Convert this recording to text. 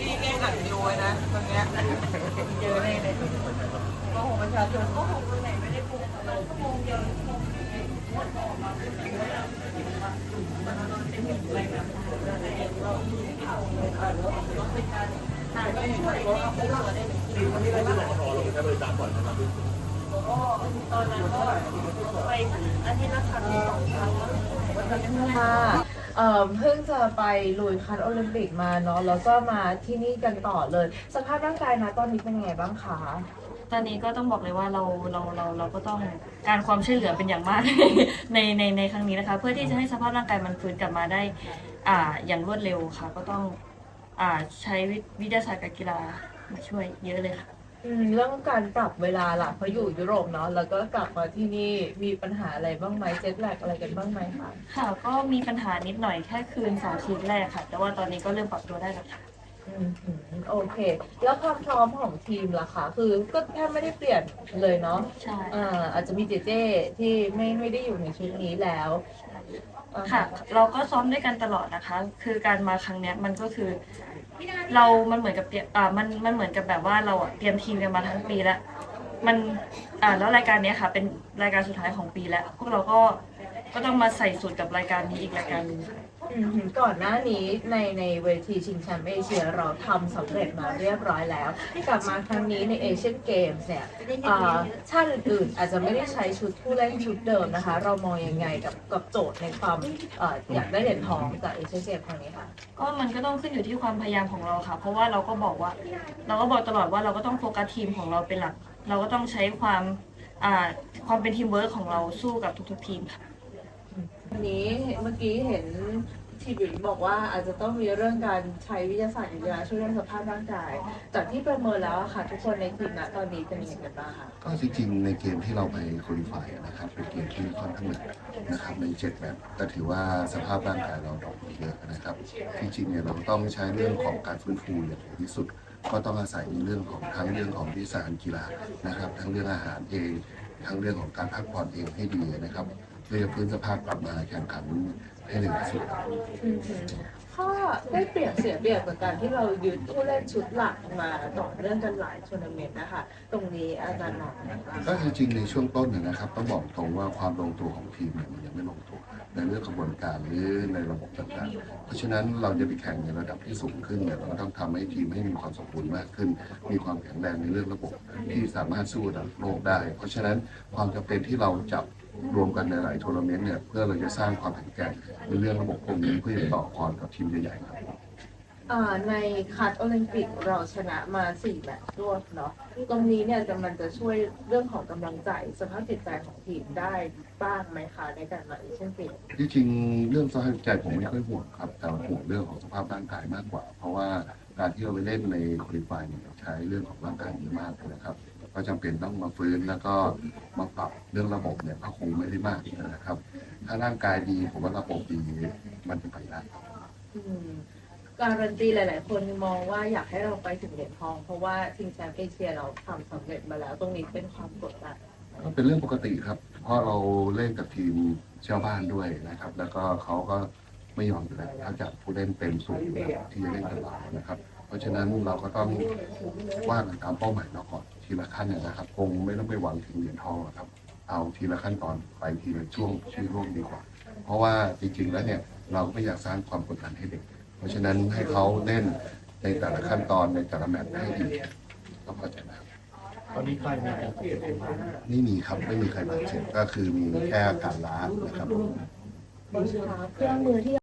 พี่แกอัดวิดีโอไว้นะตรงเนี้ยเจอแน่เลย โอ้โหประชาชนโอ้โหคนไหนไม่ได้ปลูกอะไรชั่วโมงเดียวชั่วโมงตอนนั้นก็ไปอาทิตย์ละครั้งสองครั้งค่ะเอ่อเพิ่งจะไปลุยคัดโอลิมปิกมาเนาะแล้วก็มาที่นี่กันต่อเลย สภาพร่างกายนะตอนนี้เป็นไงบ้างคะ ตอนนี้ก็ต้องบอกเลยว่าเราเราเราเราก็ต้องการความช่วยเหลือเป็นอย่างมาก ในในในครั้งนี้นะคะ เพื่อที่จะให้สภาพร่างกายมันฟื้นกลับมาได้ อ่าอย่างรวดเร็วค่ะ ก็ต้องอ่าใช้วิวิทยาศาสตร์กับกีฬามาช่วยเยอะเลยค่ะ อืมเรื่องการปรับเวลาล่ะเพราะอยู่ยุโรปเนาะแล้วก็กลับมาที่นี่มีปัญหาอะไรบ้างไหมเจ็ตแลกอะไรกันบ้างไหมคะค่ะก็มีปัญหานิดหน่อยแค่คืนสองคืนแรกค่ะ แต่ว่าตอนนี้ก็เริ่มปรับตัวได้แล้วค่ะ อืมอืมโอเค แล้วความพร้อมของทีมล่ะคะคือก็แทบไม่ได้เปลี่ยนเลยเนาะใช่ อ่าอาจจะมีเจเจที่ไม่ไม่ได้อยู่ในชุดนี้แล้วอ่าค่ะ เราก็ซ้อมด้วยกันตลอดนะคะ คือการมาครั้งเนี้ยมันก็คือ เรา มันเหมือนกับเตรียมอ่า มัน มันเหมือนกับแบบว่าเราอะเตรียมทีมกันมาทั้งปีแล้ว มัน อ่า แล้วรายการเนี้ยค่ะ เป็นรายการสุดท้ายของปีแล้ว พวกเราก็ ก็ต้องมาใส่สูตรกับรายการนี้อีกรายการหนึงค่ะอืม ก่อนหน้านี้ในในเวทีชิงแชมป์เอเชียเราทำสำเร็จมาเรียบร้อยแล้ว กลับมาครั้งนี้ในเอเชียนเกมส์เนี่ยอ่ชาติอื่นๆอาจจะไม่ได้ใช้ชุดผู้เล่นชุดเดิมนะคะ เรามองยังไงกับกับโจทย์ในความอยากได้เหรียญทองจากเอเชียนเกมส์ครั้งนี้ค่ะก็มันก็ต้องขึ้นอยู่ที่ความพยายามของเราค่ะ เพราะว่าเราก็บอกว่า เราก็บอกตลอดว่าเราก็ต้องโฟกัสทีมของเราเป็นหลัก เราก็ต้องใช้ความความเป็นทีมเวิร์คของเราสู้กับทุกๆทีมค่ะ วันนี้เมื่อกี้เห็นทีบิวบอกว่าอาจจะต้องมีเรื่องการใช้วิทยาศาสตร์อย่างเดียวช่วยเรื่องสภาพร่างกาย จากที่ประเมินแล้วอะค่ะ ทุกคนในทีมณตอนนี้เป็นยังไงกันบ้างคะก็จริงๆในเกมที่เราไปคุริฟายนะครับเป็นเกมที่ค่อนข้างหนักนะครับในเจ็ดแบบก็ถือว่าสภาพร่างกายเราดรอปเยอะนะครับที่จริงเนี่ยเราต้องใช้เรื่องของการฟื้นฟูอย่างถึงที่สุด ก็ต้องอาศัยในเรื่องของทั้งเรื่องของวิทยาศาสตร์กีฬานะครับ ทั้งเรื่องอาหารเองทั้งเรื่องของการพักผ่อนเองให้ดีนะครับ เพื่อจะฟื้นสภาพกลับมาแข่งขันให้เร็วที่สุดครับ อืมข้อได้เปรียบเสียเปรียบกับการที่เรายึดผู้เล่นชุดหลักมาต่อเนื่องกันหลายทัวร์นาเมนต์นะคะ ตรงนี้อาจารย์มองยังไงบ้างก็จริงๆในช่วงต้นเนยนะครับต้องบอกตรงว่าความลงตัวของทีมเนี่ยมันยังไม่ลงตัวในเรื่องกระบวนการหรือในระบบต่างๆ เพราะฉะนั้นเราจะไปแข่งในระดับที่สูงขึ้นเนี่ยเราก็ต้องทำให้ทีมให้มีความสมบูรณ์มากขึ้น มีความแข็งแรงในเรื่องระบบที่สามารถสู้ระดับโลกได้ เพราะฉะนั้นความจำเป็นที่เราจับ รวมกันในหลายทัวร์นาเมนต์เนี่ยเพื่อเราจะสร้างความแข็งแกร่งในเรื่องระบบพวกนี้เพื่อจะต่อกรกับทีมใหญ่ๆครับอ่าในคัดโอลิมปิกเราชนะมาสี่แมตช์รวดเนาะตรงนี้เนี่ยจะมันจะช่วยเรื่องของกำลังใจสภาพจิตใจของทีมได้บ้างไหมคะในการมาเอเชียนเกมที่จริงเรื่องสภาพจิตใจผมไม่ค่อยห่วงครับ แต่ห่วงเรื่องของสภาพร่างกายมากกว่า เพราะว่าการที่เราไปเล่นในคุริฟายเนี่ยใช้เรื่องของร่างกายเยอะมากเลยนะครับ ก็จำเป็นต้องมาฟื้นแล้วก็มาปรับเรื่องระบบเนี่ยก็คงไม่ได้มากนะครับ ถ้าร่างกายดีผมว่าระบบดีมันจะไปได้อืมการันตีหลาย ๆ คนมองว่าอยากให้เราไปถึงเหรียญทอง เพราะว่าชิงแชมป์เอเชียเราทำสำเร็จมาแล้ว ตรงนี้เป็นความกดดันก็เป็นเรื่องปกติครับ เพราะเราเล่นกับทีมเจ้าบ้านด้วยนะครับ แล้วก็เขาก็ไม่ยอมอยู่แล้วถ้าจัดผู้เล่นเต็มสูงอยู่แล้วที่จะเล่นกับเรานะครับ เพราะฉะนั้นเราก็ต้องว่ากันตามเป้าหมายเราก่อน ทีละขั้นนะครับ คงไม่ต้องไปหวังถึงเหรียญทองหรอกครับ เอาทีละขั้นตอนไปทีละช่วงชื่อร่วมดีกว่า เพราะว่าจริงๆแล้วเนี่ยเราก็ไม่อยากสร้างความกดดันให้เด็ก เพราะฉะนั้นให้เขาเล่นในแต่ละขั้นตอนในแต่ละแมตช์ให้ดีก็พอใจนะครับตอนนี้ใครมีการเปลี่ยนแปลงไม่มีครับไม่มีใครบาดเจ็บก็คือมีแค่อาการล้านะครับเครื่องมือที่